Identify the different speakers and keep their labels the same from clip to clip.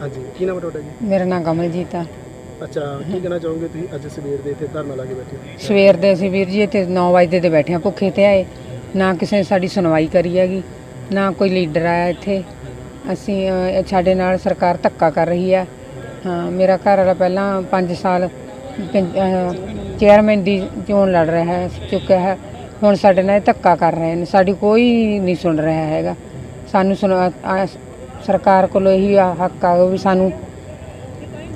Speaker 1: ਹਾਂਜੀ ਕੀ ਨਾਮ ਹੈ ਤੁਹਾਡਾ ਜੀ?
Speaker 2: ਮੇਰਾ ਨਾਮ ਕਮਲਜੀਤ ਆ।
Speaker 1: ਅੱਛਾ ਕੀ ਕਹਿਣਾ ਚਾਹੋਗੇ ਤੁਸੀਂ ਅੱਜ ਸਵੇਰ ਦੇ ਇੱਥੇ ਧਰਨਾ ਲਾ ਕੇ ਬੈਠੇ ਹੋ?
Speaker 2: ਸਵੇਰ ਦੇ ਅਸੀਂ ਵੀਰ ਜੀ ਇੱਥੇ 9 ਵਜੇ ਦੇ ਬੈਠੇ ਆ ਭੁੱਖੇ ਤੇ ਆਏ। ਨਾ ਕਿਸੇ ਨੇ ਸਾਡੀ ਸੁਣਵਾਈ ਕਰੀ ਹੈਗੀ ਨਾ ਕੋਈ ਲੀਡਰ ਆਇਆ ਇੱਥੇ। ਅਸੀਂ ਅਹ, ਸਾਡੇ ਨਾਲ ਸਰਕਾਰ ਧੱਕਾ ਕਰ ਰਹੀ ਆ ਹਾਂ ਮੇਰਾ ਘਰ ਵਾਲਾ ਪਹਿਲਾਂ 5 ਸਾਲ ਚੇਅਰਮੈਨ ਦੀ ਚੋਣ ਲੜ ਰਿਹਾ ਹੈ ਚੁੱਕਿਆ ਹੈ। ਹੁਣ ਸਾਡੇ ਨਾਲ ਇਹ ਧੱਕਾ ਕਰ ਰਹੇ ਨੇ ਸਾਡੀ ਕੋਈ ਨਹੀਂ ਸੁਣ ਰਿਹਾ ਹੈਗਾ। ਸਾਨੂੰ ਸੁਣ ਆ- ਸਰਕਾਰ ਕੋਲੋਂ ਇਹੀ ਆ ਹੱਕ ਆ ਵੀ ਸਾਨੂੰ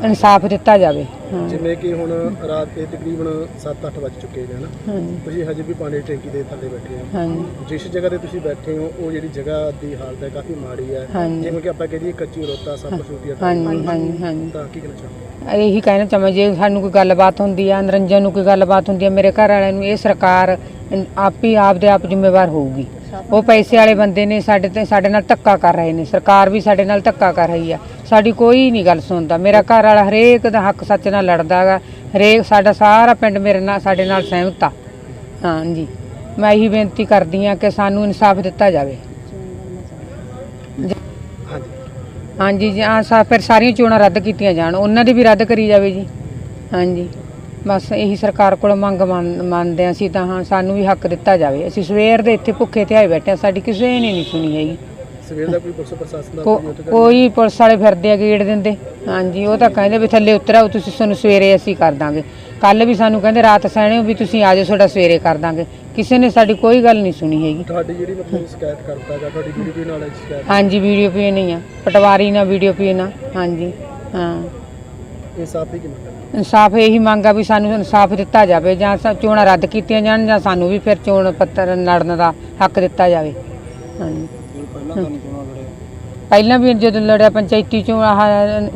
Speaker 2: ਇਨਸਾਫ ਦਿੱਤਾ ਜਾਵੇ। ਹਾਂ।
Speaker 1: ਜਿਵੇਂ ਕਿ ਹੁਣ ਰਾਤ ਦੇ ਤਕਰੀਬਨ 7-8 ਵੱਜ ਚੁੱਕੇ ਨੇ ਨਾ
Speaker 2: ਹਾਂਜੀ
Speaker 1: ਤੁਸੀਂ ਹਜੇ ਵੀ ਪਾਣੀ ਦੀ ਟੈਂਕੀ ਦੇ ਥੱਲੇ ਬੈਠੇ ਹੋ।
Speaker 2: ਹਾਂਜੀ
Speaker 1: ਜਿਸ ਜਗ੍ਹਾ ਤੇ ਤੁਸੀਂ ਬੈਠੇ ਹੋ ਉਹ ਜਿਹੜੀ ਜਗ੍ਹਾ ਦੀ ਹਾਲਤ ਹੈ ਕਾਫੀ ਮਾੜੀ ਹੈ।
Speaker 2: ਹਾਂਜੀ।
Speaker 1: ਜਿਵੇਂ ਕਿ ਆਪਾਂ ਕਹਦੇ ਕੱਚੀ ਰੋਤਾ ਸਭ ਕੁਝ ਹੁੰਦੀ ਹੈ
Speaker 2: ਹਾਂਜੀ ਹਾਂਜੀ ਹਾਂਜੀ
Speaker 1: ਤਾਂ ਕੀ ਕਹਿਣਾ ਚਾਹੋਗੇ?
Speaker 2: ਇਹੀ ਕਹਿਣਾ ਚਾਹਾਂ ਜੇ ਸਾਨੂੰ ਕੋਈ ਗੱਲਬਾਤ ਹੁੰਦੀ ਆ ਨਰਿੰਜਨ ਨੂੰ ਕੋਈ ਗੱਲਬਾਤ ਹੁੰਦੀ ਆ ਮੇਰੇ ਘਰ ਵਾਲਿਆਂ ਨੂੰ ਇਹ ਸਰਕਾਰ ਇਨ- ਆਪ ਹੀ ਆਪ ਦੇ ਆਪ ਜ਼ਿੰਮੇਵਾਰ ਹੋਊਗੀ। ਉਹ ਪੈਸੇ ਵਾਲੇ ਬੰਦੇ ਨੇ ਸਾਡੇ ਤੇ ਸਾਡੇ ਨਾਲ ਧੱਕਾ ਕਰ ਰਹੇ ਨੇ ਸਰਕਾਰ ਵੀ ਸਾਡੇ ਨਾਲ ਧੱਕਾ ਕਰ ਰਹੀ ਆ। ਸਾਡੀ ਕੋਈ ਨਹੀਂ ਗੱਲ ਸੁਣਦਾ। ਮੇਰਾ ਘਰ ਵਾਲਾ ਹਰੇਕ ਦਾ ਹੱਕ ਸੱਚ ਨਾਲ ਲੜਦਾਗਾ ਹਰੇਕ ਸਾਡਾ ਸਾਰਾ ਪਿੰਡ ਮੇਰੇ ਨਾਲ ਸਾਡੇ ਨਾਲ ਸਹਿਮਤ ਆ। ਹਾਂਜੀ। ਮੈਂ ਇਹੀ ਬੇਨਤੀ ਕਰਦੀ ਆ ਕਿ ਸਾਨੂੰ ਇਨਸਾਫ ਦਿੱਤਾ ਜਾਵੇ।
Speaker 1: ਹਾਂਜੀ।
Speaker 2: ਜੀ ਆ ਫਿਰ ਸਾਰੀਆਂ ਚੋਣਾਂ ਰੱਦ ਕੀਤੀਆਂ ਜਾਣ। ਉਹਨਾਂ ਦੀ ਵੀ ਰੱਦ ਕਰੀ ਜਾਵੇ ਜੀ। ਹਾਂਜੀ। ਬਸ ਇਹੀ ਸਰਕਾਰ ਕੋਲ ਮੰਗ ਮੰਨ- ਮੰਨਦੇ ਹਾਂ ਅਸੀਂ ਤਾਂ ਹਾਂ ਸਾਨੂੰ ਵੀ ਹੱਕ ਦਿੱਤਾ ਜਾਵੇ। ਅਸੀਂ ਸਵੇਰ ਦੇ ਇੱਥੇ ਭੁੱਖੇ ਤੇ ਆਏ ਬੈਠੇ ਹਾਂ ਸਾਡੀ ਕਿਸੇ ਨੇ ਨਹੀਂ ਸੁਣੀ ਹੈਗੀ।
Speaker 1: ਸਵੇਰ ਦਾ ਕੋਈ ਪੁਲਿਸ ਪ੍ਰਸ਼ਾਸਨ ਦਾ
Speaker 2: ਕੋ-
Speaker 1: ਕੋਈ ਉੱਥੇ
Speaker 2: ਕੋਈ ਪੁਲਿਸ ਵਾਲੇ ਫਿਰਦੇ ਆ ਗੇੜ ਦਿੰਦੇ। ਹਾਂਜੀ ਉਹ ਤਾਂ ਕਹਿੰਦੇ ਵੀ ਥੱਲੇ ਉਤਰਾਓ ਤੁਸੀਂ ਸਾਨੂੰ ਸਵੇਰੇ ਅਸੀਂ ਕਰ ਦਾਂਗੇ। ਕੱਲ ਵੀ ਸਾਨੂੰ ਕਹਿੰਦੇ ਰਾਤ ਸਹਿਣੇ ਵੀ ਤੁਸੀਂ ਆ ਜਾਓ ਤੁਹਾਡਾ ਸਵੇਰੇ ਕਰ ਦਾਂਗੇ। ਕਿਸੇ ਨੇ ਸਾਡੀ ਕੋਈ ਗੱਲ ਨਹੀਂ ਸੁਣੀ ਹੈਗੀ।
Speaker 1: ਤੁਹਾਡੀ ਜਿਹੜੀ ਮਤਲਬ ਸ਼ਿਕਾਇਤ ਕਰਦਾ ਜਾਂ ਤੁਹਾਡੀ ਵੀਡੀਓ ਨਾਲ ਸ਼ਿਕਾਇਤ?
Speaker 2: ਹਾਂਜੀ ਵੀਡੀਓ ਪੀ ਨਹੀਂ ਆ। ਪਟਵਾਰੀ ਨਾਲ ਵੀਡੀਓ ਪੀ ਨਾ। ਹਾਂਜੀ ਹਾਂ।
Speaker 1: ਇਨਸਾਫ ਦੀ ਕਿਵੇਂ ਕਰਨੀ
Speaker 2: ਇਨਸਾਫ ਇਹੀ ਮੰਗ ਆ ਵੀ ਸਾਨੂੰ ਇਨਸਾਫ ਦਿੱਤਾ ਜਾਵੇ ਜਾਂ ਸਾ- ਚੋਣਾਂ ਰੱਦ ਕੀਤੀਆਂ ਜਾਣ ਜਾਂ ਸਾਨੂੰ ਵੀ ਫਿਰ ਚੋਣ ਪੱਤਰ ਲੜਨ ਦਾ ਹੱਕ ਦਿੱਤਾ ਜਾਵੇ। ਹਾਂਜੀ।
Speaker 1: ਪਹਿਲਾਂ ਤੁਹਾਨੂੰ ਚੋਣਾਂ ਲੜੇ
Speaker 2: ਪਹਿਲਾਂ ਵੀ ਜਦੋਂ ਲੜਿਆ ਪੰਚਾਇਤੀ ਚੋਣ ਆਹ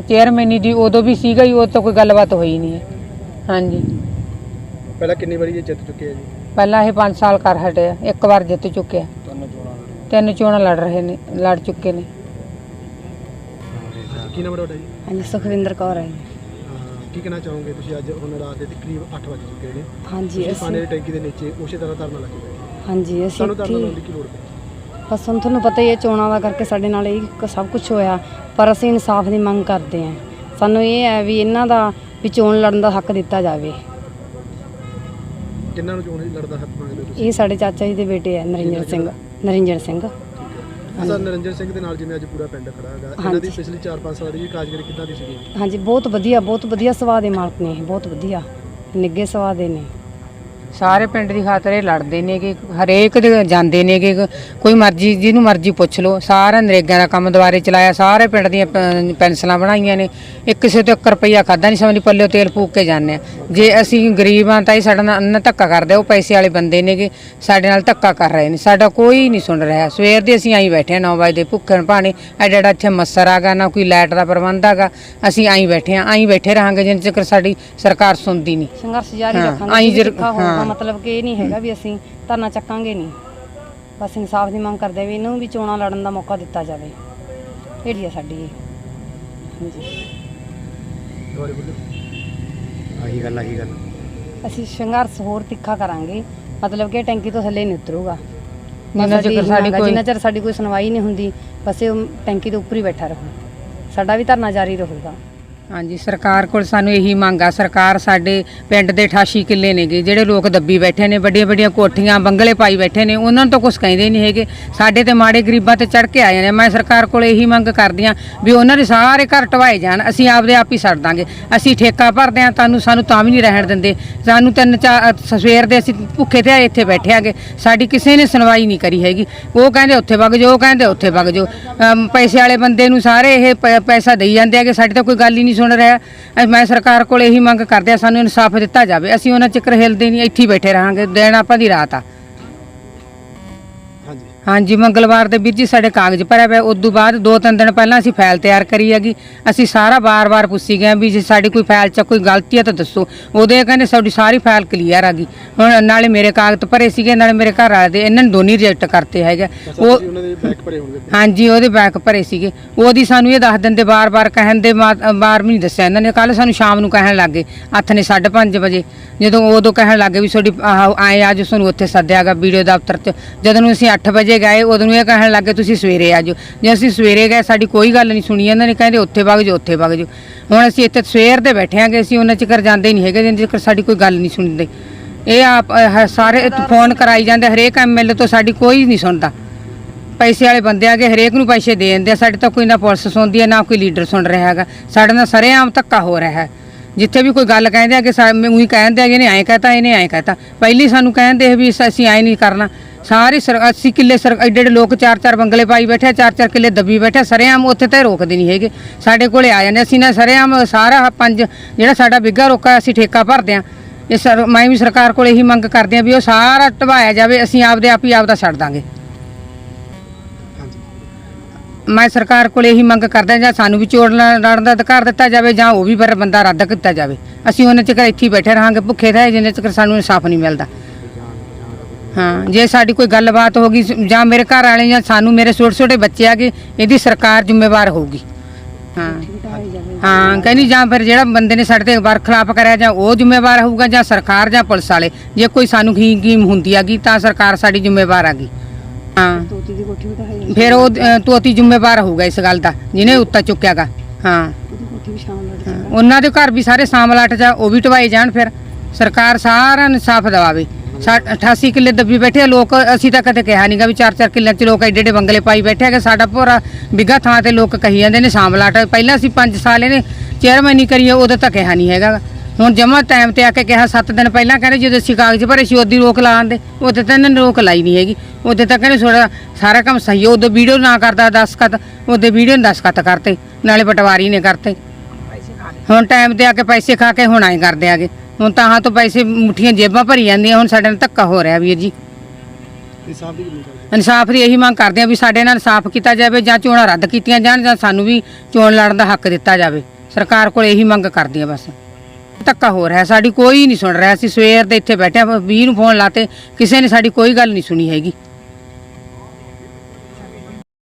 Speaker 2: ਚੇਅਰਮੈਨੀ ਦੀ ਉਦੋਂ ਵੀ ਸੀਗਾ ਹੀ ਉਹ ਤਾਂ ਕੋਈ ਗੱਲਬਾਤ ਹੋਈ ਨਹੀਂ ਹੈ। ਹਾਂਜੀ।
Speaker 1: ਪਹਿਲਾਂ ਕਿੰਨੀ ਵਾਰੀ ਇਹ ਜਿੱਤ ਚੁੱਕੇ ਆ ਜੀ?
Speaker 2: ਪਹਿਲਾਂ ਇਹ 5 ਸਾਲ ਕਰ ਹਟਿਆ ਇੱਕ ਵਾਰ ਜਿੱਤ ਚੁੱਕਿਆ।
Speaker 1: ਤਿੰਨ ਚੋਣਾਂ ਲੜੇ
Speaker 2: ਤਿੰਨ ਚੋਣਾਂ ਲੜ ਰਹੇ ਨੇ ਲੜ ਚੁੱਕੇ ਨੇ।
Speaker 1: ਕੀ ਨਾਮ ਹੈ ਤੁਹਾਡਾ ਜੀ?
Speaker 3: ਹਾਂਜੀ ਸੁਖਵਿੰਦਰ ਕੌਰ ਹੈ ਜੀ।
Speaker 1: ਕੀ ਕਹਿਣਾ ਚਾਹੋਗੇ? ਤੁਸੀਂ ਅੱਜ ਹੁਣ ਰਾਤ ਦੇ ਤਕਰੀਬ 8 ਵਜ ਚੁੱਕੇ ਨੇ।
Speaker 3: ਹਾਂਜੀ
Speaker 1: ਤੁਸੀਂ ਪਾਣੀ
Speaker 3: ਅਸੀਂ
Speaker 1: ਦੀ ਟੈਂਕੀ ਦੇ ਨੀਚੇ ਉਸੇ ਤਰ੍ਹਾਂ ਧਰਨਾ ਲਾ ਕੇ ਬੈਠੇ
Speaker 3: ਹਾਂਜੀ ਅਸੀਂ
Speaker 1: ਸਾਨੂੰ ਧਰਨਾ ਲਾਉਣ ਦੀ ਕੀ ਲੋੜ ਪਈ?
Speaker 3: ਬਸ ਹੁਣ ਤੁਹਾਨੂੰ ਪਤਾ ਹੀ ਹੈ ਚੋਣਾਂ ਦਾ ਕਰਕੇ ਸਾਡੇ ਨਾਲ ਇਹ ਕ- ਸਭ ਕੁਝ ਹੋਇਆ। ਪਰ ਅਸੀਂ ਇਨਸਾਫ ਦੀ ਮੰਗ ਕਰਦੇ ਹਾਂ। ਸਾਨੂੰ ਇਹ ਹੈ ਵੀ ਇਹਨਾਂ ਦਾ ਵੀ ਚੋਣ ਲੜਨ ਦਾ ਹੱਕ ਦਿੱਤਾ ਜਾਵੇ।
Speaker 1: ਕਿੰਨਾਂ ਨੂੰ ਚੋਣ ਲੜਦਾ ਹੱਕ ਮੰਗਦੇ ਹੋ ਤੁਸੀਂ?
Speaker 3: ਇਹ ਸਾਡੇ ਚਾਚਾ ਜੀ ਦੇ ਬੇਟੇ ਹੈ ਨਰਿੰਜਨ ਸਿੰਘ ਨਰਿੰਜਨ ਸਿੰਘ।
Speaker 1: ਅਸਾਂ ਨਰਿੰਦਰ ਸਿੰਘ ਦੇ ਨਾਲ ਜਿਵੇਂ ਅੱਜ ਪੂਰਾ ਪਿੰਡ ਖੜਾ ਹੈਗਾ ਇਹਨਾਂ ਦੀ। ਪਿਛਲੀ 4-5 ਸਾਲ ਦੀ ਕਾਰਜਗਰੀ ਕਿੱਦਾਂ ਦੀ ਸੀਗੀ?
Speaker 3: ਹਾਂਜੀ ਬਹੁਤ ਵਧੀਆ ਬਹੁਤ ਵਧੀਆ ਸੁਭਾਅ ਦੇ ਮਾਲਕ ਨੇ ਇਹ, ਬਹੁਤ ਵਧੀਆ। ਨਿੱਗੇ ਸੁਭਾਅ ਦੇ ਨੇ।
Speaker 2: ਸਾਰੇ ਪਿੰਡ ਦੀ ਖਾਤਰ ਇਹ ਲੜਦੇ ਨੇਗੇ ਹਰੇਕ ਦੇ ਜਾਂਦੇ ਨੇਗੇ ਕੋਈ ਮਰਜ਼ੀ ਜਿਹਨੂੰ ਮਰਜ਼ੀ ਪੁੱਛ ਲਓ। ਸਾਰਾ ਨਰੇਗਾ ਦਾ ਕੰਮ ਦੁਆਰੇ ਚਲਾਇਆ ਸਾਰੇ ਪਿੰਡ ਦੀਆਂ ਪੈਨਸਲਾਂ ਬਣਾਈਆਂ ਨੇ। ਇੱਕ ਕਿਸੇ ਤੋਂ 1 ਰੁਪਈਆ ਖਾਦਾ ਨਹੀਂ ਸਮਝਦੀ ਪੱਲੇ ਤੇਲ ਫੂਕ ਕੇ ਜਾਂਦੇ ਆ। ਜੇ ਅਸੀਂ ਗਰੀਬ ਆ ਤਾਂ ਇਹ ਸਾਡਾ ਨਾਲ ਅੰਨ ਧੱਕਾ ਕਰਦੇ ਆ, ਉਹ ਪੈਸੇ ਵਾਲੇ ਬੰਦੇ ਨੇਗੇ ਸਾਡੇ ਨਾਲ ਧੱਕਾ ਕਰ ਰਹੇ ਨੇ। ਸਾਡਾ ਕੋਈ ਨਹੀਂ ਸੁਣ ਰਿਹਾ। ਸਵੇਰ ਦੇ ਅਸੀਂ ਆਈ ਬੈਠੇ ਆ 9 ਵਜੇ ਦੇ ਭੁੱਖਣ ਭਾਣੇ। ਐਡਾ ਐਡਾ ਇੱਥੇ ਮੱਸਰ ਆਗਾ ਨਾ ਕੋਈ ਲਾਈਟ ਦਾ ਪ੍ਰਬੰਧ ਹੈਗਾ ਅਸੀਂ ਆਈ ਬੈਠੇ ਆ ਆਈ ਬੈਠੇ ਰਹਾਂਗੇ ਜਿੰਨ ਚਿਰ ਸਾਡੀ ਸਰਕਾਰ ਸੁਣਦੀ ਨਹੀਂ
Speaker 3: ਸੰਘਰਸ਼ ਜਾਰੀ ਰੱਖਾਂਗੇ
Speaker 2: ਆਈਂ ਜ਼ਰ- ਹਾਂ।
Speaker 3: ਮਤਲਬ ਕਿ ਇਹ ਨਹੀਂ ਹੈਗਾ ਵੀ ਅਸੀਂ ਧਰਨਾ ਚੱਕਾਂਗੇ ਨਹੀਂ। ਬਸ ਇਨਸਾਫ ਦੀ ਮੰਗ ਕਰਦੇ ਵੀ ਇਹਨੂੰ ਵੀ ਚੋਣਾਂ ਲੜਨ ਦਾ ਮੌਕਾ ਦਿੱਤਾ ਜਾਵੇ। ਇਹ ਜੀ ਹੈ ਸਾਡੀ ਇਹ। ਹਾਂਜੀ।
Speaker 1: ਦੁਬਾਰੇ ਬੋਲੋ।
Speaker 4: ਆਹੀ ਗੱਲ ਆਹੀ ਗੱਲ।
Speaker 3: ਅਸੀਂ ਸੰਘਰਸ਼ ਹੋਰ ਤਿੱਖਾ ਕਰਾਂਗੇ। ਮਤਲਬ ਕਿ ਇਹ ਟੈਂਕੀ ਤੋਂ ਥੱਲੇ ਨਹੀਂ ਉਤਰੂਗਾ।
Speaker 2: ਜਿੰਨਾ ਚਿਰ ਸਾਡੀ
Speaker 3: ਆ,
Speaker 2: ਕੋਈ-
Speaker 3: ਜਿੰਨਾ ਚਿਰ ਸਾਡੀ ਕੋਈ ਸੁਣਵਾਈ ਨਹੀਂ ਹੁੰਦੀ ਬਸ ਇਹ ਟੈਂਕੀ ਦੇ ਉੱਪਰ ਹੀ ਬੈਠਾ ਰਹੂ ਸਾਡਾ ਵੀ ਧਰਨਾ ਜਾਰੀ ਰਹੂਗਾ।
Speaker 2: ਹਾਂਜੀ, ਸਰਕਾਰ ਕੋਲ ਸਾਨੂੰ ਇਹੀ ਮੰਗ ਆ। ਸਰਕਾਰ ਸਾਡੇ ਪਿੰਡ ਦੇ 88 ਕਿੱਲੇ ਨੇਗੇ, ਜਿਹੜੇ ਲੋਕ ਦੱਬੀ ਬੈਠੇ ਨੇ ਵੱਡੀਆਂ ਵੱਡੀਆਂ ਕੋਠੀਆਂ, ਬੰਗਲੇ ਪਾਈ ਬੈਠੇ ਨੇ, ਉਹਨਾਂ ਨੂੰ ਤਾਂ ਕੁਝ ਕਹਿੰਦੇ ਨਹੀਂ ਹੈਗੇ। ਸਾਡੇ ਤੇ ਮਾੜੇ ਗਰੀਬਾਂ ਤੇ ਚੜ ਕੇ ਆਏ ਨੇ। ਮੈਂ ਸਰਕਾਰ ਕੋਲ ਇਹੀ ਮੰਗ ਕਰਦੀ ਆ ਵੀ ਉਹਨਾਂ ਦੇ ਸਾਰੇ ਘਰ ਢਵਾਏ ਜਾਣ। ਅਸੀਂ ਆਪਦੇ ਆਪ ਹੀ ਸੜ ਦਾਂਗੇ। ਅਸੀਂ ਠੇਕਾ ਭਰਦੇ ਆ ਤੁਹਾਨੂੰ ਸਾਨੂੰ ਤਾਂ ਵੀ ਨਹੀਂ ਰਹਿਣ ਦਿੰਦੇ। ਸਾਨੂੰ ਤਿੰਨ ਚਾਰ ਸਵੇਰ ਦੇ ਅਸੀਂ ਭੁੱਖੇ ਤੇ ਆਏ, ਇੱਥੇ ਬੈਠੇ ਆਗੇ। ਸਾਡੀ ਕਿਸੇ ਨੇ ਸੁਣਵਾਈ ਨਹੀਂ ਕਰੀ ਹੈਗੀ। ਉਹ ਕਹਿੰਦੇ ਉੱਥੇ ਵਗ ਜਾਓ, ਉਹ ਕਹਿੰਦੇ ਉੱਥੇ ਵਗ ਜਾਓ। ਪੈਸੇ ਵਾਲੇ ਬੰਦੇ ਨੂੰ ਸਾਰੇ ਇਹ ਪ- ਪੈਸਾ ਦੇਈ ਜਾਂਦੇ ਆ ਕਿ ਸਾਡੀ ਤਾਂ ਕੋਈ ਗੱਲ ਹੀ ਨਹੀਂ ਸੁਣ ਰਿਹਾ ਅਹ ਮੈਂ ਸਰਕਾਰ ਕੋਲ ਇਹੀ ਮੰਗ ਕਰਦੇ ਆ ਸਾਨੂੰ ਇਨਸਾਫ ਦਿੱਤਾ ਜਾਵੇ। ਅਸੀਂ ਉਹਨਾਂ ਚੱਕਰ ਹਿਲਦੇ ਨਹੀਂ, ਇੱਥੇ ਹੀ ਬੈਠੇ ਰਹਾਂਗੇ। ਦਿਨ ਆਪਾਂ ਦੀ ਰਾਤ ਆ।
Speaker 1: ਹਾਂਜੀ
Speaker 2: ਮੰਗਲਵਾਰ ਦੇ ਵੀਰ ਜੀ ਸਾਡੇ ਕਾਗਜ਼ ਭਰਿਆ ਪਿਆ ਉਸ ਤੋਂ ਬਾਅਦ ਦੋ ਤਿੰਨ ਦਿਨ ਪਹਿਲਾਂ ਅਸੀਂ ਫਾਈਲ ਤਿਆਰ ਕਰੀ ਹੈਗੀ। ਅਸੀਂ ਸਾਰਾ ਬਾਰ-ਬਾਰ ਪੁੱਛੀ ਗਏ ਵੀ ਜੇ ਸਾਡੀ ਕੋਈ ਫਾਈਲ 'ਚ ਕੋਈ ਗਲਤੀ ਹੈ ਤਾਂ ਦੱਸੋ। ਉਹਦੇ ਕਹਿੰਦੇ ਸਾਡੀ ਸਾਰੀ ਫਾਈਲ ਕਲੀਅਰ ਆ ਗਈ। ਹੁਣ ਨਾਲੇ ਮੇਰੇ ਕਾਗਜ਼ ਭਰੇ ਸੀਗੇ ਨਾਲੇ ਮੇਰੇ ਘਰ ਵਾਲੇ ਦੇ ਇਹਨਾਂ ਨੇ ਦੋਨੀ ਰਿਜੈਕਟ ਕਰਤੇ ਹੈਗੇ। ਉਹ ਹਾਂਜੀ ਉਹਦੇ ਬੈਕ ਭਰੇ ਸੀਗੇ। ਉਹਦੀ ਸਾਨੂੰ ਇਹ ਦੱਸ ਦਿੰਦੇ ਬਾਰ-ਬਾਰ ਕਹਿਣ ਦੇ ਬਾਰ ਵੀ ਨਹੀਂ ਦੱਸਿਆ ਇਹਨਾਂ ਨੇ। ਕੱਲ ਸਾਨੂੰ ਸ਼ਾਮ ਨੂੰ ਕਹਿਣ ਲੱਗੇ ਹੱਥ ਨੇ 5:30 ਵਜੇ। ਜਦੋਂ ਉਦੋਂ ਕਹਿਣ ਲੱਗੇ ਵੀ ਤੁਹਾਡੀ ਆਏ ਅੱਜ ਤੁਹਾਨੂੰ ਉੱਥੇ ਸੱਦਿਆਗਾ ਵੀਡੀਓ ਦਫ਼ਤਰ 'ਚ। ਜਦੋਂ ਅਸੀਂ 8 ਵਜੇ ਜੇ ਗਏ ਉਦੋਂ ਇਹ ਕਹਿਣ ਲੱਗੇ ਤੁਸੀਂ ਸਵੇਰੇ ਆ ਜਾਓ ਜੇ ਅਸੀਂ ਸਵੇਰੇ ਗਏ ਸਾਡੀ ਕੋਈ ਗੱਲ ਨਹੀਂ ਸੁਣੀ। ਇਹਨਾਂ ਨੇ ਕਹਿੰਦੇ ਉੱਥੇ ਵਗ ਜਾਓ ਉੱਥੇ ਵਗ ਜਾਓ। ਹੁਣ ਅਸੀਂ ਇੱਥੇ ਸਵੇਰ ਦੇ ਬੈਠੇ ਆਂਗੇ ਅਸੀਂ ਉਹਨਾਂ ਚਿਕਰ ਜਾਂਦੇ ਨਹੀਂ ਹੈਗੇ ਜਿੰਨੇ ਚਿਕਰ ਸਾਡੀ ਕੋਈ ਗੱਲ ਨਹੀਂ ਸੁਣਦੇ। ਇਹ ਆਪ ਸਾਰੇ ਫੋਨ ਕਰਾਈ ਜਾਂਦੇ ਹਰੇਕ ਐਮਐਲਏ ਤੋਂ ਸਾਡੀ ਕੋਈ ਨਹੀਂ ਸੁਣਦਾ। ਪੈਸੇ ਵਾਲੇ ਬੰਦੇ ਆਗੇ ਹਰੇਕ ਨੂੰ ਪੈਸੇ ਦੇ ਦਿੰਦੇ ਆ। ਸਾਡੇ ਤਾਂ ਕੋਈ ਨਾ ਪੁਲਿਸ ਸੁਣਦੀ ਹੈ ਨਾ ਕੋਈ ਲੀਡਰ ਸੁਣ ਰਿਹਾ ਹੈਗਾ। ਸਾਡੇ ਨਾਲ ਸਰੇਆਮ ਧੱਕਾ ਹੋ ਰਿਹਾ ਹੈ। ਜਿੱਥੇ ਵੀ ਕੋਈ ਗੱਲ ਕਹਿੰਦੇ ਆ ਕਿ ਉਹੀ ਕਹਿੰਦੇ ਆ ਕਿ ਇਹਨੇ ਐਂ ਕਹਤਾ, ਇਹਨੇ ਐਂ ਕਹਤਾ। ਪਹਿਲੀ ਸਾਨੂੰ ਕਹਿੰਦੇ ਆ ਵੀ ਅਸੀਂ ਐਂ ਨਹੀਂ ਕਰਨਾ। ਸਾਰੇ ਸਰ 80 ਕਿੱਲੇ ਸਰ ਐਡੇ ਐਡੇ ਲੋਕ ਚਾਰ ਚਾਰ ਬੰਗਲੇ ਪਾਈ ਬੈਠੇ ਚਾਰ ਚਾਰ ਕਿੱਲੇ ਦੱਬੀ ਬੈਠੇ ਸਰੇਆਮ ਉੱਥੇ ਤਾਂ ਰੋਕਦੇ ਨਹੀਂ ਹੈਗੇ। ਸਾਡੇ ਕੋਲੇ ਆ ਜਾਂਦੇ ਅਸੀਂ ਨਾ ਸਰੇਆਮ ਸਾਰਾ ਪੰਜ ਜਿਹੜਾ ਸਾਡਾ ਬਿੱਗਾ ਰੋਕਾ ਅਸੀਂ ਠੇਕਾ ਭਰਦੇ ਆ। ਇਹ ਸਰ ਮੈਂ ਵੀ ਸਰਕਾਰ ਕੋਲ ਇਹੀ ਮੰਗ ਕਰਦੇ ਆ ਵੀ ਉਹ ਸਾਰਾ ਢਵਾਇਆ ਜਾਵੇ। ਅਸੀਂ ਆਪਦੇ ਆਪ ਹੀ ਆਪਦਾ ਛੱਡ ਦਾਂਗੇ। ਮੈਂ ਸਰਕਾਰ ਕੋਲ ਇਹੀ ਮੰਗ ਕਰਦਾ ਜਾਂ ਸਾਨੂੰ ਵੀ ਚੋਰ ਲ- ਲੜਨ ਦਾ ਅਧਿਕਾਰ ਦਿੱਤਾ ਜਾਵੇ ਜਾਂ ਉਹ ਵੀ ਫਿਰ ਬੰਦਾ ਰੱਦ ਕੀਤਾ ਜਾਵੇ। ਅਸੀਂ ਉਹਨਾਂ ਚਿਰ ਇੱਥੇ ਹੀ ਬੈਠੇ ਰਹਾਂਗੇ, ਭੁੱਖੇ ਰਹੇ ਜਿੰਨੇ ਚਿਰ ਸਾਨੂੰ ਇਨਸਾਫ ਨਹੀਂ ਮਿਲਦਾ। ਹਾਂ, ਜੇ ਸਾਡੀ ਕੋਈ ਗੱਲਬਾਤ ਹੋ ਗਈ, ਜਾਂ ਮੇਰੇ ਘਰ ਵਾਲੇ ਜਾਂ ਸਾਨੂੰ ਮੇਰੇ ਛੋਟੇ ਛੋਟੇ ਬੱਚੇ ਆ ਆਗੇ ਇਹਦੀ ਸਰਕਾਰ ਜ਼ਿੰਮੇਵਾਰ ਹੋਊਗੀ। ਹਾਂ ਹਾਂ, ਕਹਿੰਦੀ ਜਾਂ ਫਿਰ ਜਿਹੜਾ ਬੰਦੇ ਨੇ ਸਾਡੇ ਤੇ ਵਰਖਲਾਪ ਕਰਿਆ, ਜਾਂ ਉਹ ਜ਼ਿੰਮੇਵਾਰ ਹੋਊਗਾ ਜਾਂ ਸਰਕਾਰ ਜਾਂ ਪੁਲਿਸ ਵਾਲੇ। ਜੇ ਕੋਈ ਸਾਨੂੰ ਕੀ ਕੀ ਹੁੰਦੀ ਆਗੀ ਤਾਂ ਸਰਕਾਰ ਸਾਡੀ ਜ਼ਿੰਮੇਵਾਰ ਆਗੀ ਹਾਂ।
Speaker 3: ਤੋਤੀ ਦੀ ਕੋਠੀ ਵੀ ਤਾਂ ਹੈ
Speaker 2: ਫਿਰ ਉਹ ਅ, ਤੋਤੀ ਜ਼ਿੰਮੇਵਾਰ ਹੋਊਗਾ ਇਸ ਗੱਲ ਦਾ ਜਿਹਨੇ ਉੱਤਾ ਚੁੱਕਿਆਗਾ। ਹਾਂ।
Speaker 3: ਉਹਦੀ ਕੋਠੀ ਵੀ ਸ਼ਾਮ ਲੜ
Speaker 2: ਹਾਂ, ਉਹਨਾਂ ਦੇ ਘਰ ਵੀ ਸਾਰੇ ਸਾਮਲਾਟ ਜਾ ਉਹ ਵੀ ਢਵਾਏ ਜਾਣ ਫਿਰ। ਸਰਕਾਰ ਸਾਰਾ ਇਨਸਾਫ ਦਵਾਵੇ। ਸਾ- 88 ਕਿੱਲੇ ਦੱਬੀ ਬੈਠੇ ਆ ਲੋਕ ਅਸੀਂ ਤਾਂ ਕਦੇ ਕਿਹਾ ਨਹੀਂਗਾ ਵੀ 4-4 ਕਿੱਲਿਆਂ 'ਚ ਲੋਕ ਐਡੇ ਐਡੇ ਬੰਗਲੇ ਪਾਈ ਬੈਠੇ ਹੈਗੇ ਸਾਡਾ ਭੋਰਾ ਬਿੱਗਾ ਥਾਂ ਤੇ ਲੋਕ ਕਹੀ ਜਾਂਦੇ ਨੇ ਸਾਮਲਾਟ ਪਹਿਲਾਂ ਅਸੀਂ 5 ਸਾਲ ਇਹਨੇ ਚੇਅਰਮੈਨੀ ਕਰੀਏ ਉਦੋਂ ਤਾਂ ਕਿਹਾ ਨਹੀਂ ਹੈਗਾ। ਹੁਣ ਜਮਾ ਟਾਈਮ ਤੇ ਆ ਕੇ ਕਿਹਾ 7 ਦਿਨ ਪਹਿਲਾਂ ਕਹਿੰਦੇ ਜਦੋਂ ਅਸੀਂ ਕਾਗਜ਼ ਭਰੇ ਸੀ ਉਹਦੀ ਰੋਕ ਲਾਉਂਦੇ ਉਹਦੇ ਤਾਂ ਇਹਨਾਂ ਨੇ ਰੋਕ ਲਾਈ ਨਹੀਂ ਹੈਗੀ। ਉਹਦੇ ਤਾਂ ਕਹਿੰਦੇ ਥੋੜਾ ਸਾਰਾ ਕੰਮ ਸਹੀ ਹੈ ਉਦੋਂ ਵੀਡੀਓ ਨਾ ਕਰਦਾ ਦਸਖਤ ਉਹਦੇ ਵੀਡੀਓ ਨੂੰ ਦਸਖਤ ਕਰਤੇ ਨਾਲੇ ਪਟਵਾਰੀ ਨੇ ਕਰਤੇ। ਹੁਣ ਟਾਈਮ ਤੇ ਆ ਕੇ ਪੈਸੇ ਖਾ ਕੇ ਹੁਣ ਆਏ ਕਰਦੇ ਆਗੇ। ਹੁਣ ਤਾਂ ਹਾਂ ਤੋਂ ਪੈਸੇ ਮੁੱਠੀਆਂ ਜੇਬਾਂ ਭਰੀ ਜਾਂਦੀਆਂ ਹੁਣ ਸਾਡੇ ਨਾਲ ਧੱਕਾ ਹੋ ਰਿਹਾ ਵੀਰ ਜੀ।
Speaker 1: ਦੀ
Speaker 2: ਇਨਸਾਫ ਦੀ ਇਹੀ ਮੰਗ ਕਰਦੇ ਆ ਵੀ ਸਾਡੇ ਨਾਲ ਇਨਸਾਫ ਕੀਤਾ ਜਾਵੇ ਜਾਂ ਚੋਣਾਂ ਰੱਦ ਕੀਤੀਆਂ ਜਾਣ ਜਾਂ ਸਾਨੂੰ ਵੀ ਚੋਣ ਲੜਨ ਦਾ ਹੱਕ ਦਿੱਤਾ ਜਾਵੇ। ਸਰਕਾਰ ਕੋਲ ਇਹੀ ਮੰਗ ਕਰਦੀ ਆ ਬਸ। ਧੱਕਾ ਹੋ ਰਿਹਾ, ਸਾਡੀ ਕੋਈ ਨਹੀਂ ਸੁਣ ਰਿਹਾ। ਅਸੀਂ ਸਵੇਰ ਦੇ ਇੱਥੇ ਬੈਠੇ ਆ 20 ਨੂੰ ਫੋਨ ਲਾਤੇ ਕਿਸੇ ਨੇ ਸਾਡੀ ਕੋਈ ਗੱਲ ਨਹੀਂ ਸੁਣੀ ਹੈਗੀ।